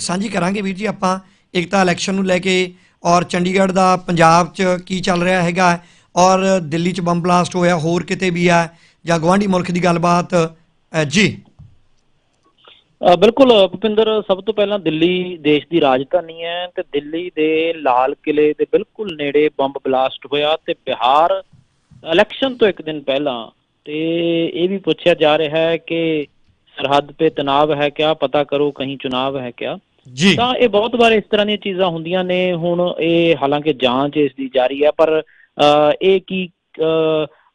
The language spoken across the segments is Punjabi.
ਸਾਂਝੀ ਕਰਾਂਗੇ ਵੀਰ ਜੀ ਆਪਾਂ ਇੱਕ ਤਾਂ ਇਲੈਕਸ਼ਨ ਨੂੰ ਲੈ ਕੇ ਔਰ ਚੰਡੀਗੜ੍ਹ ਦਾ ਪੰਜਾਬ 'ਚ ਕੀ ਚੱਲ ਰਿਹਾ ਹੈਗਾ ਔਰ ਦਿੱਲੀ 'ਚ ਬੰਬ ਬਲਾਸਟ ਹੋਇਆ, ਹੋਰ ਕਿਤੇ ਵੀ ਆ ਜਾਂ ਗਵਾਂਢੀ ਮੁਲਕ ਦੀ ਗੱਲਬਾਤ ਜੀ। ਬਿਲਕੁਲ, ਭੁਪਿੰਦਰ, ਸਭ ਤੋਂ ਪਹਿਲਾਂ ਦਿੱਲੀ ਦੇਸ਼ ਦੀ ਰਾਜਧਾਨੀ ਹੈ ਤੇ ਦਿੱਲੀ ਦੇ ਲਾਲ ਕਿਲੇ ਦੇ ਬਿਲਕੁਲ ਨੇੜੇ ਬੰਬ ਬਲਾਸਟ ਹੋਇਆ ਤੇ ਬਿਹਾਰ ਇਲੈਕਸ਼ਨ ਤੋਂ ਇੱਕ ਦਿਨ ਪਹਿਲਾਂ ਤੇ ਇਹ ਵੀ ਪੁੱਛਿਆ ਜਾ ਰਿਹਾ ਹੈ ਕਿ ਸਰਹੱਦ ਤੇ ਤਣਾਅ ਹੈ ਕਿਆ, ਪਤਾ ਕਰੋ ਕਹੀਂ ਚੁਣਾਵ ਹੈ ਕਿਆ। ਜੀ। ਤਾਂ ਇਹ ਬਹੁਤ ਵਾਰ ਇਸ ਤਰ੍ਹਾਂ ਦੀਆਂ ਚੀਜ਼ਾਂ ਹੁੰਦੀਆਂ ਨੇ। ਹੁਣ ਇਹ ਹਾਲਾਂਕਿ ਜਾਂਚ ਇਸ ਦੀ ਜਾਰੀ ਹੈ ਪਰ ਇਹ ਕੀ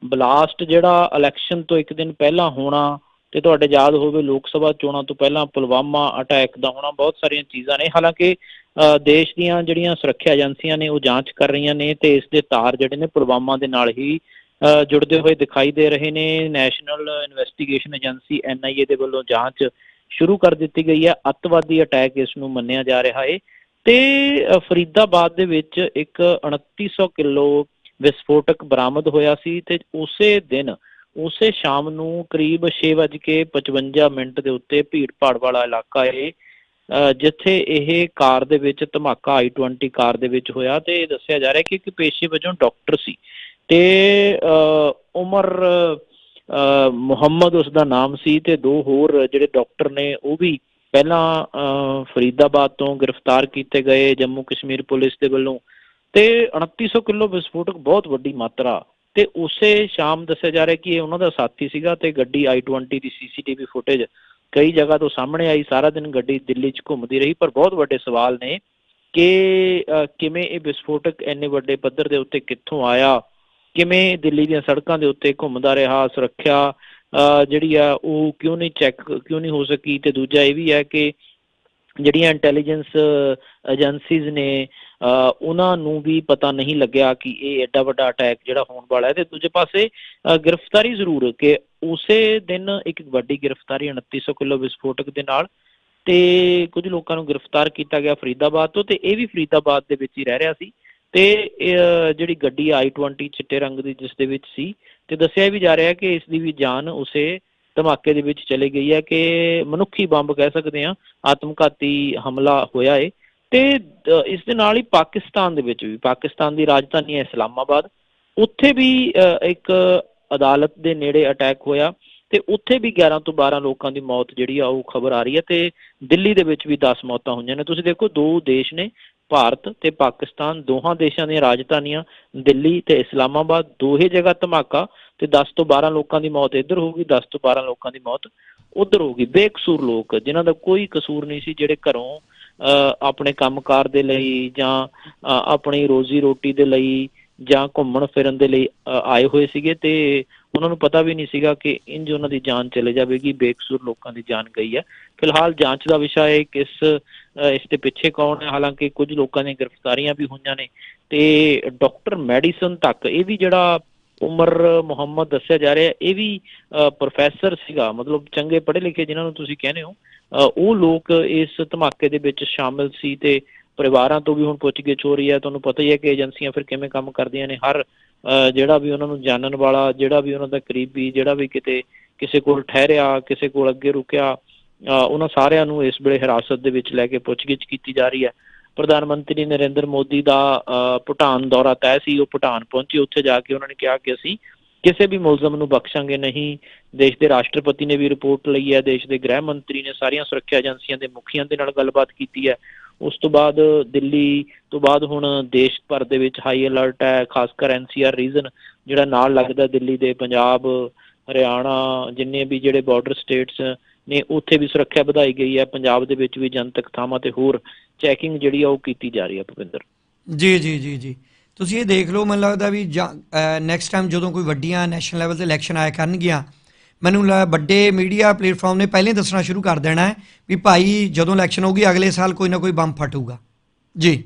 ਬਲਾਸਟ ਜਿਹੜਾ ਇਲੈਕਸ਼ਨ ਤੋਂ ਇੱਕ ਦਿਨ ਪਹਿਲਾਂ ਹੋਣਾ ਤੇ ਤੁਹਾਡੇ ਯਾਦ ਹੋਵੇ ਲੋਕ ਸਭਾ ਚੋਣਾਂ ਤੋਂ ਪਹਿਲਾਂ ਪੁਲਵਾਮਾ ਅਟੈਕ ਦਾ ਹੋਣਾ ਬਹੁਤ ਸਾਰੀਆਂ ਚੀਜ਼ਾਂ ਨੇ। ਹਾਲਾਂਕਿ ਅ, ਦੇਸ਼ ਦੀਆਂ ਜਿਹੜੀਆਂ ਸੁਰੱਖਿਆ ਏਜੰਸੀਆਂ ਨੇ ਉਹ ਜਾਂਚ ਕਰ ਰਹੀਆਂ ਨੇ ਤੇ ਇਸ ਦੇ ਤਾਰ ਜਿਹੜੇ ਨੇ ਪੁਲਵਾਮਾ ਦੇ ਨਾਲ ਹੀ ਅ, ਜੁੜਦੇ ਹੋਏ ਦਿਖਾਈ ਦੇ ਰਹੇ ਨੇ। ਨੈਸ਼ਨਲ ਇਨਵੈਸਟੀਗੇਸ਼ਨ ਏਜੰਸੀ ਐਨਆਈਏ ਦੇ ਵੱਲੋਂ ਜਾਂਚ ਸ਼ੁਰੂ ਕਰ ਦਿੱਤੀ ਗਈ ਹੈ। ਅੱਤਵਾਦੀ ਅਟੈਕ ਇਸ ਨੂੰ ਮੰਨਿਆ ਜਾ ਰਿਹਾ ਹੈ। ਤੇ ਫਰੀਦਾਬਾਦ ਦੇ ਵਿੱਚ ਇੱਕ 2900 ਕਿਲੋ ਵਿਸਫੋਟਕ ਬਰਾਮਦ ਹੋਇਆ ਸੀ ਤੇ ਉਸੇ ਦਿਨ ਉਸੇ ਸ਼ਾਮ ਨੂੰ ਕਰੀਬ 6:55 ਮਿੰਟ ਦੇ ਉੱਤੇ ਭੀੜ-ਭਾੜ ਵਾਲਾ ਇਲਾਕਾ ਇਹ ਅ, ਜਿੱਥੇ ਇਹ ਕਾਰ ਦੇ ਵਿੱਚ ਧਮਾਕਾ i20 ਕਾਰ ਦੇ ਵਿੱਚ ਹੋਇਆ ਤੇ ਦੱਸਿਆ ਜਾ ਰਿਹਾ ਕਿ ਇੱਕ ਪੇਸ਼ੇ ਵਜੋਂ ਡਾਕਟਰ ਸੀ। ਤੇ ਅ, ਉਮਰ ਮੁਹੰਮਦ ਉਸ ਦਾ ਨਾਮ ਸੀ ਤੇ ਦੋ ਹੋਰ ਜਿਹੜੇ ਡਾਕਟਰ ਨੇ, ਉਹ ਵੀ ਪਹਿਲਾਂ ਫਰੀਦਾਬਾਦ ਤੋਂ ਗ੍ਰਿਫਤਾਰ ਕੀਤੇ ਗਏ ਜੰਮੂ ਕਸ਼ਮੀਰ ਪੁਲਿਸ ਦੇ ਵੱਲੋਂ। ਤੇ 2900 ਕਿਲੋ ਵਿਸਫੋਟਕ ਬਹੁਤ ਵੱਡੀ ਮਾਤਰਾ। ਤੇ ਉਸੇ ਸ਼ਾਮ ਦੱਸਿਆ ਜਾ ਰਿਹਾ ਕਿ ਇਹ ਉਹਨਾਂ ਦਾ ਸਾਥੀ ਸੀਗਾ ਤੇ ਗੱਡੀ i20 ਦੀ ਸੀਸੀਟੀਵੀ ਫੁਟੇਜ ਕਈ ਜਗ੍ਹਾ ਤੋਂ ਸਾਹਮਣੇ ਆਈ। ਸਾਰਾ ਦਿਨ ਗੱਡੀ ਦਿੱਲੀ 'ਚ ਘੁੰਮਦੀ ਰਹੀ, ਪਰ ਬਹੁਤ ਵੱਡੇ ਸਵਾਲ ਨੇ ਕਿ ਕਿਵੇਂ ਇਹ ਵਿਸਫੋਟਕ ਇੰਨੇ ਵੱਡੇ ਪੱਧਰ ਦੇ ਉੱਤੇ ਕਿੱਥੋਂ ਆਇਆ? ਕਿਵੇਂ ਦਿੱਲੀ ਦੀਆਂ ਸੜਕਾਂ ਦੇ ਉੱਤੇ ਘੁੰਮਦਾ ਰਿਹਾ ਸੁਰੱਖਿਆ ਅ, ਜਿਹੜੀ ਆ ਉਹ ਕਿਉਂ ਨਹੀਂ ਚੈੱਕ ਕਿਉਂ ਨਹੀਂ ਹੋ ਸਕੀ? ਤੇ ਦੂਜਾ ਇਹ ਵੀ ਹੈ ਕਿ ਜਿਹੜੀਆਂ ਇੰਟੈਲੀਜੈਂਸ ਏਜੰਸੀਜ਼ ਨੇ ਉਹਨਾਂ ਨੂੰ ਵੀ ਪਤਾ ਨਹੀਂ ਲੱਗਿਆ ਕਿ ਇਹ ਐਡਾ ਵੱਡਾ ਅਟੈਕ ਜਿਹੜਾ ਹੋਣ ਵਾਲਾ ਹੈ। ਤੇ ਦੂਜੇ ਪਾਸੇ ਗ੍ਰਿਫਤਾਰੀ ਜ਼ਰੂਰ ਕਿ ਉਸੇ ਦਿਨ ਇੱਕ ਵੱਡੀ ਗ੍ਰਿਫਤਾਰੀ 2900 ਕਿਲੋ ਵਿਸਫੋਟਕ ਦੇ ਨਾਲ ਤੇ ਕੁਝ ਲੋਕਾਂ ਨੂੰ ਗ੍ਰਿਫਤਾਰ ਕੀਤਾ ਗਿਆ ਫਰੀਦਾਬਾਦ ਤੋਂ ਤੇ ਇਹ ਵੀ ਫਰੀਦਾਬਾਦ ਦੇ ਵਿੱਚ ਹੀ ਰਹਿ ਰਿਹਾ ਸੀ। ਤੇ ਇਹ ਜਿਹੜੀ ਗੱਡੀ i20 ਚਿੱਟੇ ਰੰਗ ਦੀ ਜਿਸ ਦੇ ਵਿੱਚ ਸੀ ਤੇ ਦੱਸਿਆ ਵੀ ਜਾ ਰਿਹਾ ਕਿ ਇਸ ਦੀ ਵੀ ਜਾਨ ਉਸੇ ਧਮਾਕੇ ਦੇ ਵਿੱਚ ਚਲੀ ਗਈ ਹੈ ਕਿ ਮਨੁੱਖੀ ਬੰਬ ਕਹਿ ਸਕਦੇ ਆ ਆਤਮਘਾਤੀ ਹਮਲਾ ਹੋਇਆ ਏ। ਤੇ ਇਸ ਦੇ ਨਾਲ ਹੀ ਪਾਕਿਸਤਾਨ ਦੇ ਵਿੱਚ ਵੀ ਪਾਕਿਸਤਾਨ ਦੀ ਰਾਜਧਾਨੀ ਹੈ ਇਸਲਾਮਾਬਾਦ। ਉੱਥੇ ਵੀ ਅ, ਇੱਕ ਅਦਾਲਤ ਦੇ ਨੇੜੇ ਅਟੈਕ ਹੋਇਆ ਤੇ ਉੱਥੇ ਵੀ 11 ਤੋਂ 12 ਲੋਕਾਂ ਦੀ ਮੌਤ ਜਿਹੜੀ ਆ ਉਹ ਖਬਰ ਆ ਰਹੀ ਹੈ ਤੇ ਦਿੱਲੀ ਦੇ ਵਿੱਚ ਵੀ 10 ਮੌਤਾਂ ਹੋਈਆਂ ਨੇ। ਤੁਸੀਂ ਦੇਖੋ ਦੋ ਦੇਸ਼ ਨੇ ਭਾਰਤ ਤੇ ਪਾਕਿਸਤਾਨ ਦੋਹਾਂ ਦੇਸ਼ਾਂ ਦੀਆਂ ਰਾਜਧਾਨੀਆਂ ਦਿੱਲੀ ਤੇ ਇਸਲਾਮਾਬਾਦ ਦੋਹੇ ਜਗ੍ਹਾ ਧਮਾਕਾ ਤੇ 10 ਤੋਂ 12 ਲੋਕਾਂ ਦੀ ਮੌਤ ਇੱਧਰ ਹੋ ਗਈ 10 ਤੋਂ 12 ਲੋਕਾਂ ਦੀ ਮੌਤ ਉੱਧਰ ਗਈ ਬੇਕਸੂਰ ਲੋਕ ਜਿਨ੍ਹਾਂ ਦਾ ਕੋਈ ਕਸੂਰ ਨਹੀਂ ਸੀ ਜਿਹੜੇ ਘਰੋਂ ਅ, ਆਪਣੇ ਕੰਮਕਾਰ ਦੇ ਲਈ ਜਾਂ ਆਪਣੀ ਰੋਜ਼ੀ ਰੋਟੀ ਦੇ ਲਈ ਜਾਂ ਘੁੰਮਣ ਫਿਰਨ ਦੇ ਲਈ ਅ, ਆਏ ਹੋਏ ਸੀਗੇ ਤੇ ਉਹਨਾਂ ਨੂੰ ਪਤਾ ਵੀ ਨਹੀਂ ਸੀਗਾ ਕਿ ਇੰਜ ਉਹਨਾਂ ਦੀ ਜਾਨ ਚਲੇ ਜਾਵੇਗੀ ਬੇਕਸੂਰ ਲੋਕਾਂ ਦੀ ਜਾਨ ਗਈ ਹੈ। ਫਿਲਹਾਲ ਜਾਂਚ ਦਾ ਵਿਸ਼ਾ ਹੈ ਕਿਸ ਅ, ਇਸ ਦੇ ਪਿੱਛੇ ਕੌਣ ਹੈ। ਹਾਲਾਂਕਿ ਕੁਝ ਲੋਕਾਂ ਦੀਆਂ ਗ੍ਰਿਫਤਾਰੀਆਂ ਵੀ ਹੋਈਆਂ ਨੇ ਤੇ ਡਾਕਟਰ ਮੈਡੀਸਨ ਤੱਕ ਇਹ ਵੀ ਜਿਹੜਾ ਉਮਰ ਮੁਹੰਮਦ ਦੱਸਿਆ ਜਾ ਰਿਹਾ ਇਹ ਵੀ ਪ੍ਰੋਫੈਸਰ ਸੀਗਾ। ਮਤਲਬ ਚੰਗੇ ਪੜ੍ਹੇ ਲਿਖੇ ਜਿਨ੍ਹਾਂ ਨੂੰ ਤੁਸੀਂ ਕਹਿੰਦੇ ਹੋ ਅ, ਉਹ ਲੋਕ ਇਸ ਧਮਾਕੇ ਦੇ ਵਿੱਚ ਸ਼ਾਮਿਲ ਸੀ ਤੇ ਪਰਿਵਾਰਾਂ ਤੋਂ ਵੀ ਹੁਣ ਪੁੱਛਗਿੱਛ ਹੋ ਰਹੀ ਹੈ। ਤੁਹਾਨੂੰ ਪਤਾ ਹੀ ਹੈ ਕਿ ਏਜੰਸੀਆਂ ਫਿਰ ਕਿਵੇਂ ਕੰਮ ਕਰਦੀਆਂ ਨੇ। ਹਰ ਜਿਹੜਾ ਵੀ ਉਹਨਾਂ ਨੂੰ ਜਾਣਨ ਵਾਲਾ ਜਿਹੜਾ ਵੀ ਉਹਨਾਂ ਦਾ ਕਰੀਬੀ ਜਿਹੜਾ ਵੀ ਕਿਤੇ ਕਿਸੇ ਕੋਲ ਠਹਿਰਿਆ ਕਿਸੇ ਕੋਲ ਅੱਗੇ ਰੁਕਿਆ ਅ, ਉਹਨਾਂ ਸਾਰਿਆਂ ਨੂੰ ਇਸ ਵੇਲੇ ਹਿਰਾਸਤ ਦੇ ਵਿੱਚ ਲੈ ਕੇ ਪੁੱਛਗਿੱਛ ਕੀਤੀ ਜਾ ਰਹੀ ਹੈ। ਪ੍ਰਧਾਨ ਮੰਤਰੀ ਨਰਿੰਦਰ ਮੋਦੀ ਦਾ ਅ, ਭੂਟਾਨ ਦੌਰਾ ਤੈਅ ਸੀ ਉਹ ਭੂਟਾਨ ਪਹੁੰਚੇ ਉੱਥੇ ਜਾ ਕੇ ਉਹਨਾਂ ਨੇ ਕਿਹਾ ਕਿ ਅਸੀਂ ਕਿਸੇ ਵੀ ਮੁਲਜ਼ਮ ਨੂੰ ਬਖਸ਼ਾਂਗੇ ਨਹੀਂ। ਦੇਸ਼ ਦੇ ਰਾਸ਼ਟਰਪਤੀ ਨੇ ਵੀ ਰਿਪੋਰਟ ਲਈ ਹੈ ਦੇਸ਼ ਦੇ ਗ੍ਰਹਿ ਮੰਤਰੀ ਨੇ ਸਾਰੀਆਂ ਸੁਰੱਖਿਆ ਏਜੰਸੀਆਂ ਦੇ ਮੁਖੀਆਂ ਦੇ ਨਾਲ ਗੱਲਬਾਤ ਕੀਤੀ ਹੈ। ਉਸ ਤੋਂ ਬਾਅਦ ਦਿੱਲੀ ਤੋਂ ਬਾਅਦ ਹੁਣ ਦੇਸ਼ ਭਰ ਦੇ ਵਿੱਚ ਹਾਈ ਅਲਰਟ ਹੈ, ਖਾਸ ਕਰ ਐਨਸੀਆਰ ਰੀਜਨ ਜਿਹੜਾ ਨਾਲ ਲੱਗਦਾ ਦਿੱਲੀ ਦੇ ਪੰਜਾਬ, ਹਰਿਆਣਾ, ਜਿੰਨੇ ਵੀ ਜਿਹੜੇ ਬਾਰਡਰ ਸਟੇਟਸ ਨੇ, ਉੱਥੇ ਵੀ ਸੁਰੱਖਿਆ ਵਧਾਈ ਗਈ ਹੈ, ਪੰਜਾਬ ਦੇ ਵਿੱਚ ਵੀ ਜਨਤਕ ਥਾਵਾਂ ਤੇ ਹੋਰ ਚੈਕਿੰਗ ਜਿਹੜੀ ਆ ਉਹ ਕੀਤੀ ਜਾ ਰਹੀ ਹੈ ਭੁਪਿੰਦਰ। ਜੀ ਜੀ ਜੀ ਜੀ। ਤੁਸੀਂ ਇਹ ਦੇਖ ਲਓ, ਮੈਨੂੰ ਲੱਗਦਾ ਵੀ ਨੈਕਸਟ ਟਾਈਮ ਜਦੋਂ ਕੋਈ ਵੱਡੀਆਂ ਨੈਸ਼ਨਲ ਲੈਵਲ ਤੇ ਇਲੈਕਸ਼ਨ ਆਇਆ ਕਰਨਗੀਆਂ ਮੈਨੂੰ ਵੱਡੇ ਮੀਡੀਆ ਪਲੇਟਫਾਰਮ ਨੇ ਪਹਿਲਾਂ ਦੱਸਣਾ ਸ਼ੁਰੂ ਕਰ ਦੇਣਾ ਹੈ ਵੀ ਭਾਈ ਜਦੋਂ ਇਲੈਕਸ਼ਨ ਹੋਊਗੀ, ਅਗਲੇ ਸਾਲ ਕੋਈ ਨਾ ਕੋਈ ਬੰਬ ਫਟੂਗਾ। ਜੀ।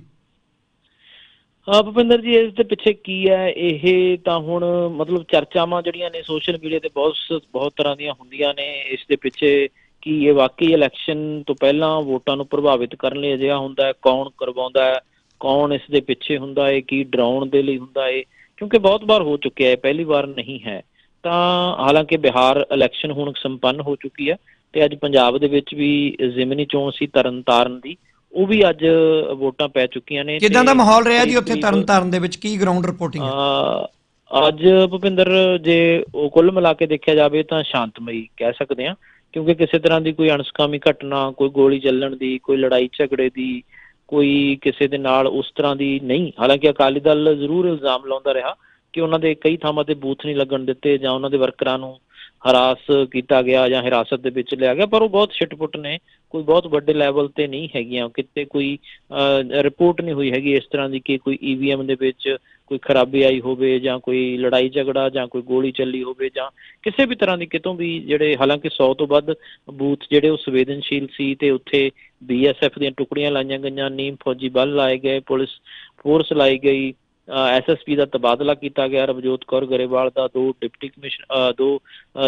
ਹਾਂ, ਭੁਪਿੰਦਰ ਜੀ, ਇਸ ਦੇ ਪਿੱਛੇ ਕੀ ਹੈ? ਇਹ ਤਾਂ ਹੁਣ ਮਤਲਬ ਚਰਚਾਵਾਂ ਜਿਹੜੀਆਂ ਨੇ ਸੋਸ਼ਲ ਮੀਡੀਆ ਤੇ ਬਹੁਤ ਬਹੁਤ ਤਰ੍ਹਾਂ ਦੀਆਂ ਹੁੰਦੀਆਂ ਨੇ। ਇਸ ਦੇ ਪਿੱਛੇ ਕੀ ਇਹ ਵਾਕਈ ਇਲੈਕਸ਼ਨ ਤੋਂ ਪਹਿਲਾਂ ਵੋਟਾਂ ਨੂੰ ਪ੍ਰਭਾਵਿਤ ਕਰਨ ਲਈ ਅਜਿਹਾ ਹੁੰਦਾ ਹੈ? ਕੌਣ ਕਰਵਾਉਂਦਾ ਹੈ? ਕੌਣ ਇਸ ਦੇ ਪਿੱਛੇ ਹੁੰਦਾ ਹੈ? ਕੀ ਡਰਾਉਣ ਦੇ ਲਈ ਹੁੰਦਾ ਹੈ? ਕਿਉਂਕਿ ਬਹੁਤ ਵਾਰ ਹੋ ਚੁੱਕਿਆ ਹੈ ਪਹਿਲੀ ਵਾਰ ਨਹੀਂ ਹੈ। ਤਾਂ ਹਾਲਾਂਕਿ ਬਿਹਾਰ ਇਲੈਕਸ਼ਨ ਹੁਣ ਸੰਪੰਨ ਹੋ ਚੁੱਕੀ ਹੈ ਤੇ ਅੱਜ ਪੰਜਾਬ ਦੇ ਵਿੱਚ ਵੀ ਜ਼ਿਮਨੀ ਚੋਣ ਸੀ ਤਰਨਤਾਰਨ ਦੀ ਉਹ ਵੀ ਅੱਜ ਵੋਟਾਂ ਪੈ ਚੁੱਕੀਆਂ ਨੇ ਕਿਦਾਂ ਦਾ ਮਾਹੌਲ ਰਿਹਾ ਜੀ ਉੱਥੇ ਤਰਨਤਾਰਨ ਦੇ ਵਿੱਚ? ਕੀ ਗਰਾਊਂਡ ਰਿਪੋਰਟਿੰਗ ਹੈ? ਅੱਜ ਭੁਪਿੰਦਰ ਜੇ ਉਹ ਕੁੱਲ ਮਿਲਾ ਕੇ ਦੇਖਿਆ ਜਾਵੇ ਤਾਂ ਸ਼ਾਂਤਮਈ ਕਹਿ ਸਕਦੇ ਹਾਂ ਕਿਉਂਕਿ ਕਿਸੇ ਤਰ੍ਹਾਂ ਦੀ ਕੋਈ ਅਣਸਕਾਮੀ ਘਟਨਾ ਕੋਈ ਗੋਲੀ ਚੱਲਣ ਦੀ ਕੋਈ ਲੜਾਈ ਝਗੜੇ ਦੀ ਕੋਈ ਕਿਸੇ ਦੇ ਨਾਲ ਉਸ ਤਰ੍ਹਾਂ ਦੀ ਨਹੀਂ। ਹਾਲਾਂਕਿ ਅਕਾਲੀ ਦਲ ਜ਼ਰੂਰ ਇਲਜ਼ਾਮ ਲਾਉਂਦਾ ਰਿਹਾ ਕਿ ਉਹਨਾਂ ਦੇ ਕਈ ਥਾਵਾਂ ਤੇ ਬੂਥ ਨਹੀਂ ਲੱਗਣ ਦਿੱਤੇ ਜਾਂ ਉਹਨਾਂ ਦੇ ਵਰਕਰਾਂ ਨੂੰ ਹਰਾਸ ਕੀਤਾ ਗਿਆ ਜਾਂ ਹਿਰਾਸਤ ਦੇ ਵਿੱਚ ਲਿਆ ਗਿਆ, ਪਰ ਉਹ ਬਹੁਤ ਛਿਟਪੁੱਟ ਨੇ, ਕੋਈ ਬਹੁਤ ਵੱਡੇ ਲੈਵਲ ਤੇ ਨਹੀਂ ਹੈਗੀਆਂ, ਕਿਤੇ ਕੋਈ ਰਿਪੋਰਟ ਨਹੀਂ ਹੋਈ ਹੈਗੀ ਇਸ ਤਰ੍ਹਾਂ ਦੀ ਕਿ ਕੋਈ ਈਵੀਐਮ ਦੇ ਵਿੱਚ ਕੋਈ ਖਰਾਬੀ ਆਈ ਹੋਵੇ ਜਾਂ ਕੋਈ ਲੜਾਈ ਝਗੜਾ ਜਾਂ ਕੋਈ ਗੋਲੀ ਚੱਲੀ ਹੋਵੇ ਜਾਂ ਕਿਸੇ ਵੀ ਤਰ੍ਹਾਂ ਦੀ ਕਿਤੋਂ ਵੀ ਜਿਹੜੇ ਹਾਲਾਂਕਿ 100 ਤੋਂ ਵੱਧ ਬੂਥ ਜਿਹੜੇ ਉਹ ਸੰਵੇਦਨਸ਼ੀਲ ਸੀ ਤੇ ਉੱਥੇ ਬੀਐਸਐਫ ਦੀਆਂ ਟੁਕੜੀਆਂ ਲਾਈਆਂ ਗਈਆਂ, ਨੀਮ ਫੌਜੀ ਬਲ ਲਾਏ ਗਏ, ਪੁਲਿਸ ਫੋਰਸ ਲਾਈ ਗਈ ਐਸਐਸਪੀ ਦਾ ਤਬਾਦਲਾ ਕੀਤਾ ਗਿਆ। ਰਵਜੋਤ ਕੌਰ ਗਰੇਵਾਲ ਦਾ ਦੋ ਡਿਪਟੀ ਕਮਿਸ਼ਨ ਦੋ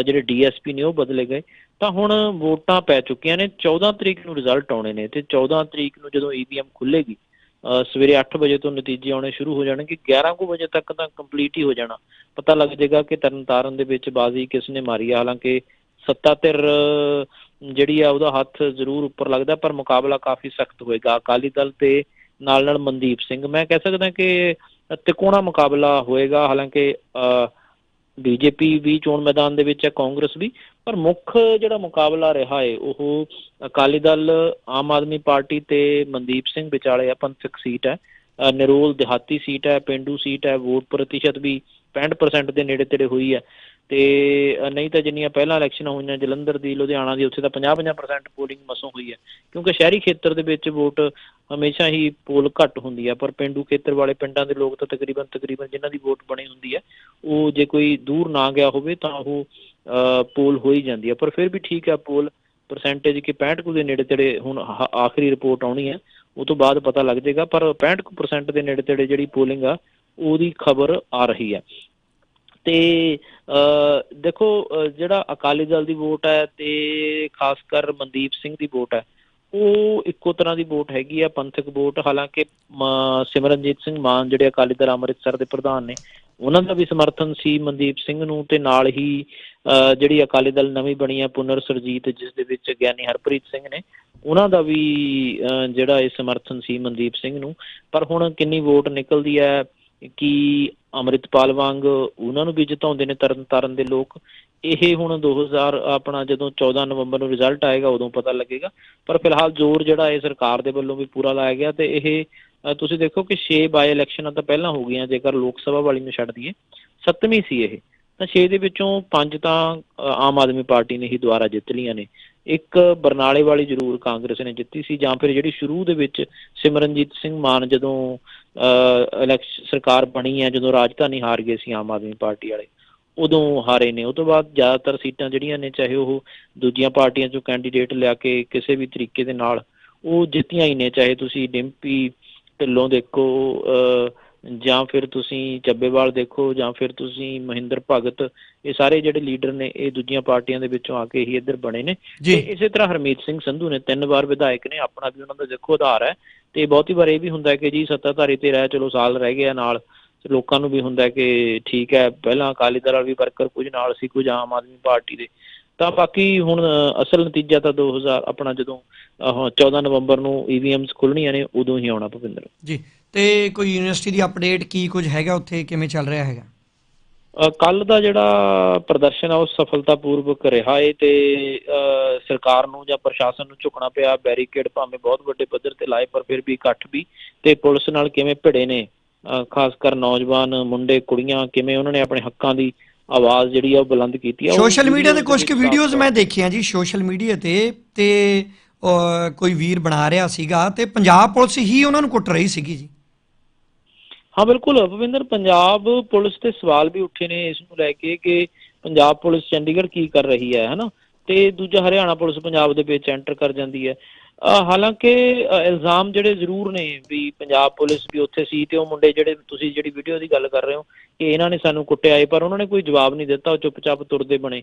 ਜਿਹੜੇ ਡੀਐਸਪੀ ਨੇ ਉਹ ਬਦਲੇ ਗਏ। ਤਾਂ ਹੁਣ ਵੋਟਾਂ ਪੈ ਚੁੱਕੀਆਂ ਨੇ। 14 ਤਰੀਕ ਨੂੰ ਰਿਜ਼ਲਟ ਆਉਣੇ ਨੇ ਤੇ 14 ਤਰੀਕ ਨੂੰ ਜਦੋਂ ਈਵੀਐਮ ਖੁੱਲੇਗੀ ਸਵੇਰੇ 8 ਵਜੇ ਤੋਂ ਨਤੀਜੇ ਆਉਣੇ ਸ਼ੁਰੂ ਹੋ ਜਾਣਗੇ। 11 ਕੁ ਵਜੇ ਤੱਕ ਤਾਂ ਕੰਪਲੀਟ ਹੀ ਹੋ ਜਾਣਾ। ਪਤਾ ਲੱਗ ਜਾਏਗਾ ਕਿ ਤਰਨਤਾਰਨ ਦੇ ਵਿੱਚ ਬਾਜ਼ੀ ਕਿਸ ਨੇ ਮਾਰੀ ਆ। ਹਾਲਾਂਕਿ ਸੱਤਾ ਧਿਰ ਜਿਹੜੀ ਆ ਉਹਦਾ ਹੱਥ ਜ਼ਰੂਰ ਉੱਪਰ ਲੱਗਦਾ, ਪਰ ਮੁਕਾਬਲਾ ਕਾਫੀ ਸਖਤ ਹੋਏਗਾ। ਅਕਾਲੀ ਦਲ ਤੇ ਨਾਲ ਨਾਲ ਮਨਦੀਪ ਸਿੰਘ। ਮੈਂ ਕਹਿ ਸਕਦਾ ਕਿ ਤਿਕੋਣਾ ਮੁਕਾਬਲਾ ਹੋਏਗਾ। ਹਾਲਾਂਕਿ ਬੀਜੇਪੀ ਵੀ ਚੋਣ ਮੈਦਾਨ ਦੇ ਵਿੱਚ ਹੈ, ਕਾਂਗਰਸ ਵੀ। ਪਰ ਮੁੱਖ ਜਿਹੜਾ ਮੁਕਾਬਲਾ ਰਿਹਾ ਹੈ ਉਹ ਅਕਾਲੀ ਦਲ, ਆਮ ਆਦਮੀ ਪਾਰਟੀ ਤੇ ਮਨਦੀਪ ਸਿੰਘ ਵਿਚਾਲੇ ਆ ਪੰਥਕ ਸੀਟ ਹੈ। ਨਿਰੋਲ ਦਿਹਾਤੀ ਸੀਟ ਹੈ, ਪਿੰਡੂ ਸੀਟ ਹੈ, ਵੋਟ ਪ੍ਰਤੀਸ਼ਤ ਵੀ 65% ਦੇ ਨੇੜੇ ਤੇੜੇ ਹੋਈ ਹੈ। ਤੇ ਨਹੀਂ ਤਾਂ ਜਿੰਨੀਆਂ ਪਹਿਲਾਂ ਇਲੈਕਸ਼ਨਾਂ ਹੋਈਆਂ, ਜਲੰਧਰ ਦੀ, ਲੁਧਿਆਣਾ ਦੀ, ਉੱਥੇ ਤਾਂ 50-50% ਪੋਲਿੰਗ ਮਸੋਂ ਹੋਈ ਹੈ। ਕਿਉਂਕਿ ਸ਼ਹਿਰੀ ਖੇਤਰ ਦੇ ਵਿੱਚ ਵੋਟ ਹਮੇਸ਼ਾ ਹੀ ਪੋਲ ਘੱਟ ਹੁੰਦੀ ਹੈ। ਪਰ ਪਿੰਡੂ ਖੇਤਰ ਵਾਲੇ ਪਿੰਡਾਂ ਦੇ ਲੋਕ ਤਾਂ ਤਕਰੀਬਨ ਤਕਰੀਬਨ ਜਿਨ੍ਹਾਂ ਦੀ ਵੋਟ ਬਣੀ ਹੁੰਦੀ ਹੈ, ਉਹ ਜੇ ਕੋਈ ਦੂਰ ਨਾ ਗਿਆ ਹੋਵੇ ਤਾਂ ਉਹ ਪੋਲ ਹੋ ਹੀ ਜਾਂਦੀ ਹੈ। ਪਰ ਫਿਰ ਵੀ ਠੀਕ ਹੈ ਪੋਲ ਪਰਸੈਂਟੇਜ ਕਿ 65 ਕੁ ਦੇ ਨੇੜੇ ਤੇੜੇ ਹੁਣ ਆਖਰੀ ਰਿਪੋਰਟ ਆਉਣੀ ਹੈ, ਉਹ ਤੋਂ ਬਾਅਦ ਪਤਾ ਲੱਗ ਜਾਏਗਾ। ਪਰ 65 ਕੁ ਦੇ ਨੇੜੇ ਤੇੜੇ ਜਿਹੜੀ ਪੋਲਿੰਗ ਆ ਉਹਦੀ ਖਬਰ ਆ ਰਹੀ ਹੈ। ਤੇ ਅ, ਦੇਖੋ ਅ, ਜਿਹੜਾ ਅਕਾਲੀ ਦਲ ਦੀ ਵੋਟ ਹੈ ਤੇ ਖਾਸ ਕਰ ਮਨਦੀਪ ਸਿੰਘ ਦੀ ਵੋਟ ਹੈ ਉਹ ਇੱਕੋ ਤਰ੍ਹਾਂ ਦੀ ਵੋਟ ਹੈਗੀ ਆ ਪੰਥਕ ਵੋਟ। ਹਾਲਾਂਕਿ ਸਿਮਰਨਜੀਤ ਸਿੰਘ ਮਾਨ ਜਿਹੜੇ ਅਕਾਲੀ ਦਲ ਅੰਮ੍ਰਿਤਸਰ ਦੇ ਪ੍ਰਧਾਨ ਨੇ ਉਹਨਾਂ ਦਾ ਵੀ ਸਮਰਥਨ ਸੀ ਮਨਦੀਪ ਸਿੰਘ ਨੂੰ ਤੇ ਨਾਲ ਹੀ ਅ, ਜਿਹੜੀ ਅਕਾਲੀ ਦਲ ਨਵੀਂ ਬਣੀ ਹੈ ਪੁਨਰ ਸਰਜੀਤ ਜਿਸ ਦੇ ਵਿੱਚ ਗਿਆਨੀ ਹਰਪ੍ਰੀਤ ਸਿੰਘ ਨੇ ਉਹਨਾਂ ਦਾ ਵੀ ਅ, ਜਿਹੜਾ ਇਹ ਸਮਰਥਨ ਸੀ ਮਨਦੀਪ ਸਿੰਘ ਨੂੰ। ਪਰ ਹੁਣ ਕਿੰਨੀ ਵੋਟ ਨਿਕਲਦੀ ਹੈ ਕਿ ਅੰਮ੍ਰਿਤਪਾਲ ਵਾਂਗ ਉਹਨਾਂ ਨੂੰ ਵੀ ਜਿਤਾਉਂਦੇ ਨੇ ਤਰਨ ਤਾਰਨ ਦੇ ਲੋਕ। ਇਹ ਹੁਣ 2000 ਆਪਣਾ ਜਦੋਂ 14 ਨਵੰਬਰ ਨੂੰ ਰਿਜ਼ਲਟ ਆਏਗਾ ਉਦੋਂ ਪਤਾ ਲੱਗੇਗਾ। ਪਰ ਫਿਲਹਾਲ ਜ਼ੋਰ ਜਿਹੜਾ ਇਹ ਸਰਕਾਰ ਦੇ ਵੱਲੋਂ ਵੀ ਪੂਰਾ ਲਾਇਆ ਗਿਆ ਤੇ ਇਹ ਤੁਸੀਂ ਦੇਖੋ ਕਿ 6 ਬਾਈ ਇਲੈਕਸ਼ਨਾਂ ਤਾਂ ਪਹਿਲਾਂ ਹੋ ਗਈਆਂ, ਜੇਕਰ ਲੋਕ ਸਭਾ ਵਾਲੀ ਨੂੰ ਛੱਡ ਦਈਏ। ਸੱਤਵੀਂ ਸੀ ਇਹ। ਤਾਂ 6 ਦੇ ਵਿੱਚੋਂ 5 ਤਾਂ ਆਮ ਆਦਮੀ ਪਾਰਟੀ ਨੇ ਹੀ ਦੁਆਰਾ ਜਿੱਤ ਲਈਆਂ ਨੇ। ਇੱਕ ਬਰਨਾਲੇ ਵਾਲੀ ਜ਼ਰੂਰ ਕਾਂਗਰਸ ਨੇ ਜਿੱਤੀ ਸੀ ਜਾਂ ਫਿਰ ਜਿਹੜੀ ਸ਼ੁਰੂ ਦੇ ਵਿੱਚ ਸਿਮਰਨਜੀਤ ਸਿੰਘ ਮਾਨ ਜਦੋਂ ਇਲੈਕਸ਼ਨ ਸਰਕਾਰ ਬਣੀ ਹੈ ਜਦੋਂ ਰਾਜਧਾਨੀ ਹਾਰ ਗਏ ਸੀ ਆਮ ਆਦਮੀ ਪਾਰਟੀ ਵਾਲੇ ਉਦੋਂ ਹਾਰੇ ਨੇ। ਉਹ ਤੋਂ ਬਾਅਦ ਜ਼ਿਆਦਾਤਰ ਸੀਟਾਂ ਜਿਹੜੀਆਂ ਨੇ ਚਾਹੇ ਉਹ ਦੂਜੀਆਂ ਪਾਰਟੀਆਂ ਚੋਂ ਕੈਂਡੀਡੇਟ ਲਿਆ ਕੇ ਕਿਸੇ ਵੀ ਤਰੀਕੇ ਦੇ ਨਾਲ ਉਹ ਜਿੱਤੀਆਂ ਹੀ ਨੇ। ਚਾਹੇ ਤੁਸੀਂ ਡਿੰਪੀ ਢਿੱਲੋਂ ਦੇਖੋ ਅਹ, ਜਾਂ ਫਿਰ ਤੁਸੀਂ ਚੱਬੇਵਾਲ ਦੇਖੋ ਜਾਂ ਫਿਰ ਤੁਸੀਂ ਮਹਿੰਦਰ ਭਗਤ ਇਹ ਸਾਰੇ ਜਿਹੜੇ ਲੀਡਰ ਨੇ ਇਹ ਦੂਜੀਆਂ ਪਾਰਟੀਆਂ ਦੇ ਵਿੱਚੋਂ ਆ ਕੇ ਹੀ ਇੱਧਰ ਬਣੇ ਨੇ। ਤੇ ਇਸੇ ਤਰ੍ਹਾਂ ਹਰਮੀਤ ਸਿੰਘ ਸੰਧੂ ਨੇ ਤਿੰਨ ਵਾਰ ਵਿਧਾਇਕ ਨੇ ਆਪਣਾ ਵੀ ਉਹਨਾਂ ਦਾ ਦੇਖੋ ਆਧਾਰ ਹੈ। ਤੇ ਬਹੁਤੀ ਵਾਰ ਇਹ ਵੀ ਹੁੰਦਾ ਹੈ ਕਿ ਜੀ ਸੱਤਾਧਾਰੀ ਤੇ ਰਹਿ ਚਲੋ ਸਾਲ ਰਹਿ ਗਿਆ ਨਾਲ ਲੋਕਾਂ ਨੂੰ ਵੀ ਹੁੰਦਾ ਹੈ ਕਿ ਠੀਕ ਹੈ ਪਹਿਲਾਂ ਅਕਾਲੀ ਦਲ ਵਾਲੇ ਵੀ ਵਰਕਰ ਕੁਝ ਨਾਲ ਸੀ ਕੁਝ ਆਮ ਆਦਮੀ ਪਾਰਟੀ ਦੇ। ਤਾਂ ਬਾਕੀ ਹੁਣ ਅਸਲ ਨਤੀਜਾ ਤਾਂ 2000 ਆਪਣਾ ਜਦੋਂ ਅਹ, 14 ਨਵੰਬਰ ਨੂੰ ਈਵੀਐਮਸ ਖੁੱਲਣੀਆਂ ਨੇ ਉਦੋਂ ਹੀ ਆਉਣਾ ਭੁਪਿੰਦਰ। ਜੀ ਤੇ ਕੋਈ ਯੂਨੀਵਰਸਿਟੀ ਦੀ ਅਪਡੇਟ ਕੀ ਕੁਝ ਹੈਗਾ ਉੱਥੇ ਕਿਵੇਂ ਚੱਲ ਰਿਹਾ ਹੈਗਾ? ਕੱਲ ਦਾ ਜਿਹੜਾ ਪ੍ਰਦਰਸ਼ਨ ਆ ਉਹ ਸਫਲਤਾਪੂਰਵਕ ਰਿਹਾ ਏ ਤੇ ਸਰਕਾਰ ਨੂੰ ਜਾਂ ਪ੍ਰਸ਼ਾਸਨ ਨੂੰ ਝੁਕਣਾ ਪਿਆ ਬੈਰੀਕੇਡ ਭਾਵੇਂ ਬਹੁਤ ਵੱਡੇ ਪੱਧਰ ਤੇ ਲਾਏ ਪਰ ਫਿਰ ਵੀ ਇਕੱਠ ਵੀ ਤੇ ਪੁਲਿਸ ਨਾਲ ਕਿਵੇਂ ਭਿੜੇ ਨੇ ਖਾਸ ਕਰ ਨੌਜਵਾਨ ਮੁੰਡੇ ਕੁੜੀਆਂ ਕਿਵੇਂ ਉਹਨਾਂ ਨੇ ਆਪਣੇ ਹੱਕਾਂ ਦੀ ਆਵਾਜ਼ ਜਿਹੜੀ ਆ ਉਹ ਬੁਲੰਦ ਕੀਤੀ ਆ ਸੋਸ਼ਲ ਮੀਡੀਆ ਤੇ ਕੁਝ ਕੁ ਵੀਡੀਓਜ਼ ਮੈਂ ਦੇਖੀਆਂ ਜੀ ਸੋਸ਼ਲ ਮੀਡੀਆ ਤੇ ਤੇ ਕੋਈ ਵੀਰ ਬਣਾ ਰਿਹਾ ਸੀਗਾ ਤੇ ਪੰਜਾਬ ਪੁਲਿਸ ਹੀ ਉਹਨਾਂ ਨੂੰ ਕੁੱਟ ਰਹੀ ਸੀਗੀ ਜੀ। ਹਾਂ ਬਿਲਕੁਲ। ਭਵਿੰਦਰ ਪੰਜਾਬ ਪੁਲਿਸ ਤੇ ਸਵਾਲ ਵੀ ਉੱਠੇ ਨੇ ਇਸ ਨੂੰ ਲੈ ਕੇ ਕਿ ਪੰਜਾਬ ਪੁਲਿਸ ਚੰਡੀਗੜ੍ਹ ਕੀ ਕਰ ਰਹੀ ਹੈ ਹਨਾ? ਤੇ ਦੂਜਾ ਹਰਿਆਣਾ ਪੁਲਿਸ ਪੰਜਾਬ ਦੇ ਵਿੱਚ ਐਂਟਰ ਕਰ ਜਾਂਦੀ ਹੈ। ਹਾਲਾਂਕਿ ਇਲਜ਼ਾਮ ਜਿਹੜੇ ਜ਼ਰੂਰ ਨੇ ਵੀ ਪੰਜਾਬ ਪੁਲਿਸ ਵੀ ਉੱਥੇ ਸੀ ਤੇ ਉਹ ਮੁੰਡੇ ਜਿਹੜੇ ਤੁਸੀਂ ਜਿਹੜੀ ਵੀਡੀਓ ਦੀ ਗੱਲ ਕਰ ਰਹੇ ਹੋ ਕਿ ਇਹਨਾਂ ਨੇ ਸਾਨੂੰ ਕੁੱਟਿਆ ਏ ਪਰ ਉਹਨਾਂ ਨੇ ਕੋਈ ਜਵਾਬ ਨਹੀਂ ਦਿੱਤਾ ਉਹ ਚੁੱਪਚਾਪ ਤੁਰਦੇ ਬਣੇ।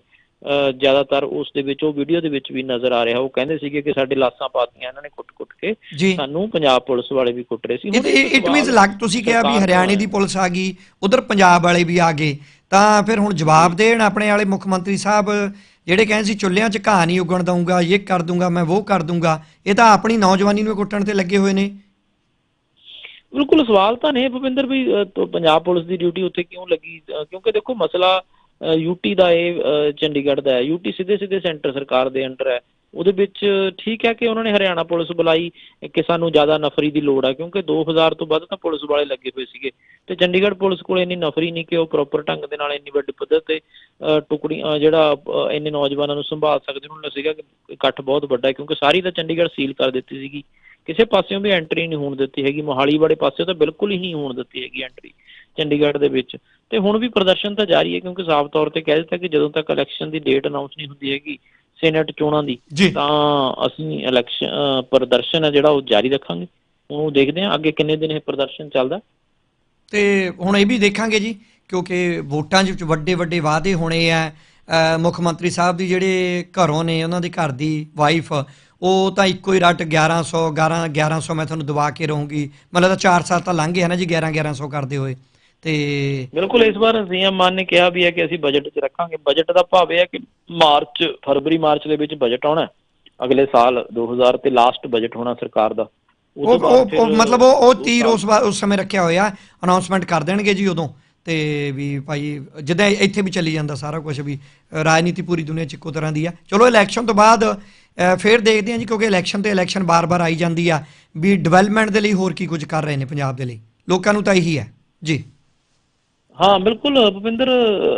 ਜ਼ਿਆਦਾਤਰ ਉਸ ਦੇ ਵਿੱਚ ਉਹ ਵੀਡੀਓ ਦੇ ਵਿੱਚ ਵੀ ਨਜ਼ਰ ਆ ਰਿਹਾ। ਉਹ ਕਹਿੰਦੇ ਸੀਗੇ ਕਿ ਸਾਡੇ ਲਾਸਾਂ ਪਾਤੀਆਂ ਇਹਨਾਂ ਨੇ ਕੁੱਟ-ਕੁੱਟ ਕੇ ਸਾਨੂੰ ਪੰਜਾਬ ਪੁਲਿਸ ਵਾਲੇ ਵੀ ਕੁੱਟ ਰਹੇ ਸੀ। ਇਟ ਮੀਨਸ ਲੱਗ ਤੁਸੀਂ ਕਿਹਾ ਵੀ ਹਰਿਆਣੇ ਦੀ ਪੁਲਿਸ ਆ ਗਈ ਉਧਰ ਪੰਜਾਬ ਵਾਲੇ ਵੀ ਆ ਗਏ। ਤਾਂ ਫਿਰ ਹੁਣ ਜਵਾਬ ਦੇਣ ਆਪਣੇ ਵਾਲੇ ਮੁੱਖ ਮੰਤਰੀ ਸਾਹਿਬ ਜਿਹੜੇ ਕਹਿੰਦੇ ਸੀ ਚੁੱਲ੍ਹਿਆਂ 'ਚ ਘਾਹ ਨਹੀਂ ਉਗਣ ਦਊਂਗਾ ਇਹ ਕਰ ਦੂੰਗਾ ਮੈਂ ਉਹ ਕਰ ਦੂੰਗਾ ਇਹ ਤਾਂ ਆਪਣੀ ਨੌਜਵਾਨੀ ਨੂੰ ਕੁੱਟਣ ਤੇ ਲੱਗੇ ਹੋਏ ਨੇ। ਬਿਲਕੁਲ ਸਵਾਲ ਤਾਂ ਨੇ ਭੁਪਿੰਦਰ ਵੀ ਪੰਜਾਬ ਪੁਲਿਸ ਦੀ ਡਿਊਟੀ ਉੱਥੇ ਕਿਉਂ ਲੱਗੀ? ਅ, ਕਿਉਂਕਿ ਦੇਖੋ ਮਸਲਾ ਯੂਟੀ ਦਾ ਇਹ ਚੰਡੀਗੜ੍ਹ ਦਾ ਹੈ। ਯੂਟੀ ਸਿੱਧੇ ਸਿੱਧੇ ਸੈਂਟਰ ਸਰਕਾਰ ਦੇ ਅੰਡਰ ਹੈ। ਉਹਦੇ ਵਿੱਚ ਠੀਕ ਹੈ ਕਿ ਉਹਨਾਂ ਨੇ ਹਰਿਆਣਾ ਪੁਲਿਸ ਬੁਲਾਈ ਕਿ ਸਾਨੂੰ ਜ਼ਿਆਦਾ ਨਫਰੀ ਦੀ ਲੋੜ ਹੈ ਕਿਉਂਕਿ 2000 ਤੋਂ ਵੱਧ ਤਾਂ ਪੁਲਿਸ ਵਾਲੇ ਲੱਗੇ ਹੋਏ ਸੀਗੇ ਤੇ ਚੰਡੀਗੜ੍ਹ ਪੁਲਿਸ ਕੋਲ ਇੰਨੀ ਨਫਰੀ ਨਹੀਂ ਕਿ ਉਹ ਪ੍ਰੋਪਰ ਢੰਗ ਦੇ ਨਾਲ ਇੰਨੀ ਵੱਡੀ ਪੱਧਰ ਤੇ ਅ, ਟੁਕੜੀਆਂ ਜਿਹੜਾ ਇੰਨੇ ਨੌਜਵਾਨਾਂ ਨੂੰ ਸੰਭਾਲ ਸਕਦੇ ਉਹਨਾਂ ਨੂੰ ਸੀਗਾ ਕਿ ਇਕੱਠ ਬਹੁਤ ਵੱਡਾ ਹੈ ਕਿਉਂਕਿ ਸਾਰੀ ਤਾਂ ਚੰਡੀਗੜ੍ਹ ਸੀਲ ਕਰ ਦਿੱਤੀ ਸੀਗੀ। ਕਿਸੇ ਪਾਸਿਓਂ ਵੀ ਐਂਟਰੀ ਨਹੀਂ ਹੋਣ ਦਿੱਤੀ ਹੈਗੀ ਮੋਹਾਲੀ ਵਾਲੇ ਪਾਸੇ ਤਾਂ ਬਿਲਕੁਲ ਹੀ ਨਹੀਂ ਹੋਣ ਦਿੱਤੀ ਹੈਗੀ ਐਂਟਰੀ ਚੰਡੀਗੜ੍ਹ ਦੇ ਵਿੱਚ। ਤੇ ਹੁਣ ਵੀ ਪ੍ਰਦਰਸ਼ਨ ਤਾਂ ਜਾਰੀ ਹੈ ਕਿਉਂਕਿ ਸਾਫ਼ ਤੌਰ ਤੇ ਕਹਿ ਦਿੱਤਾ ਕਿ ਜਦੋਂ ਤੱਕ ਇਲੈਕਸ਼ਨ ਦੀ ਡੇਟ ਅਨਾਉਂਸ ਨਹੀਂ ਹੁੰਦੀ ਹੈਗੀ ਸੈਨੇਟ ਚੋਣਾਂ ਦੀ ਤਾਂ ਅਸੀਂ ਇਲੈਕਸ਼ਨ ਪ੍ਰਦਰਸ਼ਨ ਹੈ ਜਿਹੜਾ ਉਹ ਜਾਰੀ ਰੱਖਾਂਗੇ। ਉਹ ਦੇਖਦੇ ਹਾਂ ਅੱਗੇ ਕਿੰਨੇ ਦਿਨ ਇਹ ਪ੍ਰਦਰਸ਼ਨ ਚੱਲਦਾ। ਤੇ ਹੁਣ ਇਹ ਵੀ ਦੇਖਾਂਗੇ ਜੀ ਕਿਉਂਕਿ ਵੋਟਾਂ ਦੇ ਵਿੱਚ ਵੱਡੇ ਵੱਡੇ ਵਾਅਦੇ ਹੋਣੇ ਆ। ਮੁੱਖ ਮੰਤਰੀ ਸਾਹਿਬ ਦੀ ਜਿਹੜੇ ਘਰੋਂ ਨੇ ਉਹਨਾਂ ਦੇ ਘਰ ਦੀ ਵਾਈਫ ਉਹ ਤਾਂ ਇੱਕੋ ਹੀ ਰੱਟ 1100 11 1100 ਮੈਂ ਤੁਹਾਨੂੰ ਦਵਾ ਕੇ ਰਹੂੰਗੀ। ਮਤਲਬ ਤਾਂ 4 ਸਾਲ ਤਾਂ ਲੰਘ ਗਏ ਹੈ ਨਾ ਜੀ 11 1100 ਕਰਦੇ ਹੋਏ। ਤੇ ਬਿਲਕੁਲ ਇਸ ਵਾਰ ਸੀਐਮ ਮਾਨ ਨੇ ਕਿਹਾ ਵੀ ਹੈ ਕਿ ਅਸੀਂ ਬਜਟ 'ਚ ਰੱਖਾਂਗੇ। ਬਜਟ ਦਾ ਭਾਵ ਇਹ ਹੈ ਕਿ ਮਾਰਚ ਫਰਵਰੀ ਮਾਰਚ ਦੇ ਵਿੱਚ ਬਜਟ ਆਉਣਾ। ਅਗਲੇ ਸਾਲ 2000 ਤੇ ਲਾਸਟ ਬਜਟ ਹੋਣਾ ਸਰਕਾਰ ਦਾ। ਉਹ ਮਤਲਬ ਉਹ ਉਹ ਤੀਰ ਉਸ ਉਸ ਸਮੇਂ ਰੱਖਿਆ ਹੋਇਆ। ਅਨਾਉਂਸਮੈਂਟ ਕਰ ਦੇਣਗੇ ਜੀ ਉਦੋਂ। ਤੇ ਵੀ ਭਾਈ ਜਿੱਦਾਂ ਇੱਥੇ ਵੀ ਚੱਲੀ ਜਾਂਦਾ ਸਾਰਾ ਕੁਝ ਵੀ ਰਾਜਨੀਤੀ ਪੂਰੀ ਦੁਨੀਆ 'ਚ ਇੱਕੋ ਤਰ੍ਹਾਂ ਦੀ ਆ। ਚਲੋ ਇਲੈਕਸ਼ਨ ਤੋਂ ਬਾਅਦ ਫਿਰ ਦੇਖਦੇ ਹਾਂ ਜੀ ਕਿਉਂਕਿ ਇਲੈਕਸ਼ਨ ਤੇ ਇਲੈਕਸ਼ਨ ਬਾਰ-ਬਾਰ ਆਈ ਜਾਂਦੀ ਆ। ਵੀ ਡਿਵੈਲਪਮੈਂਟ ਦੇ ਲਈ ਹੋਰ ਕੀ ਕੁਝ ਕਰ ਰਹੇ ਨੇ ਪੰਜਾਬ ਦੇ ਲਈ। ਲੋਕਾਂ ਨੂੰ ਤਾਂ ਇਹੀ ਹੈ। ਜੀ। ਹਾਂ ਬਿਲਕੁਲ ਭੁਪਿੰਦਰ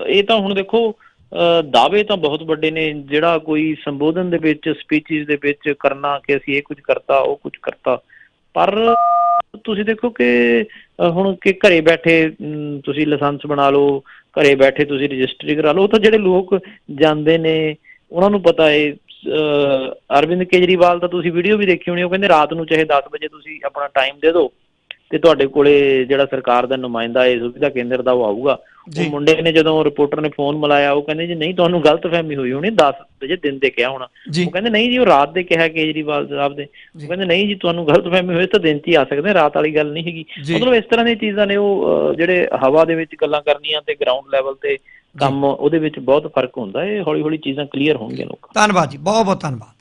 ਇਹ ਤਾਂ ਹੁਣ ਦੇਖੋ ਅ, ਦਾਅਵੇ ਤਾਂ ਬਹੁਤ ਵੱਡੇ ਨੇ ਜਿਹੜਾ ਕੋਈ ਸੰਬੋਧਨ ਦੇ ਵਿੱਚ ਸਪੀਚਸ ਦੇ ਵਿੱਚ ਕਰਨਾ ਕਿ ਅਸੀਂ ਇਹ ਕੁਝ ਕਰਤਾ ਉਹ ਕੁਝ ਕਰਤਾ। ਪਰ ਤੁਸੀਂ ਦੇਖੋ ਕਿ ਹੁਣ ਕਿ ਘਰੇ ਬੈਠੇ ਤੁਸੀਂ ਲਾਇਸੈਂਸ ਬਣਾ ਲਓ ਘਰੇ ਬੈਠੇ ਤੁਸੀਂ ਰਜਿਸਟਰੀ ਕਰਾ ਲਓ ਉਹ ਤਾਂ ਜਿਹੜੇ ਲੋਕ ਜਾਂਦੇ ਨੇ ਉਹਨਾਂ ਨੂੰ ਪਤਾ ਹੈ ਅਰਵਿੰਦ ਕੇਜਰੀਵਾਲ ਦਾ ਤੁਸੀਂ ਵੀਡੀਓ ਵੀ ਦੇਖੀ ਹੋਣੀ ਉਹ ਕਹਿੰਦੇ ਰਾਤ ਨੂੰ ਚਾਹੇ 10 ਵਜੇ ਤੁਸੀਂ ਆਪਣਾ ਟਾਈਮ ਦੇ ਦਿਓ। ਤੇ ਤੁਹਾਡੇ ਕੋਲੇ ਜਿਹੜਾ ਸਰਕਾਰ ਦਾ ਨੁਮਾਇੰਦਾ ਹੈ ਸੁਵਿਧਾ ਕੇਂਦਰ ਦਾ ਉਹ ਆਊਗਾ। ਉਹ ਮੁੰਡੇ ਨੇ ਜਦੋਂ ਰਿਪੋਰਟਰ ਨੇ ਫੋਨ ਮਿਲਾਇਆ ਉਹ ਕਹਿੰਦੇ ਜੀ ਨਹੀਂ ਤੁਹਾਨੂੰ ਗਲਤਫਹਿਮੀ ਹੋਈ ਹੋਣੀ 10 ਵਜੇ ਦਿਨ ਦੇ ਕਿਹਾ ਹੋਣਾ ਉਹ ਕਹਿੰਦੇ ਨਹੀਂ ਜੀ ਉਹ ਰਾਤ ਦੇ ਕਿਹਾ ਕੇਜਰੀਵਾਲ ਸਾਹਿਬ ਦੇ। ਉਹ ਕਹਿੰਦੇ ਨਹੀਂ ਜੀ ਤੁਹਾਨੂੰ ਗਲਤਫਹਿਮੀ ਹੋਈ ਤਾਂ ਦਿਨ 'ਚ ਹੀ ਆ ਸਕਦੇ ਰਾਤ ਵਾਲੀ ਗੱਲ ਨਹੀਂ ਹੈਗੀ। ਮਤਲਬ ਇਸ ਤਰ੍ਹਾਂ ਦੀਆਂ ਚੀਜ਼ਾਂ ਨੇ ਉਹ ਜਿਹੜੇ ਹਵਾ ਦੇ ਵਿੱਚ ਗੱਲਾਂ ਕਰਨੀਆਂ ਤੇ ਗਰਾਊਂਡ ਲੈਵਲ ਤੇ ਕੰਮ ਉਹਦੇ ਵਿੱਚ ਬਹੁਤ ਫ਼ਰਕ ਹੁੰਦਾ ਹੈ ਹੌਲੀ ਹੌਲੀ ਚੀਜ਼ਾਂ ਕਲੀਅਰ ਹੋਣਗੀਆਂ ਲੋਕਾਂ। ਧੰਨਵਾਦ ਜੀ ਬਹੁਤ ਬਹੁਤ ਧੰਨਵਾਦ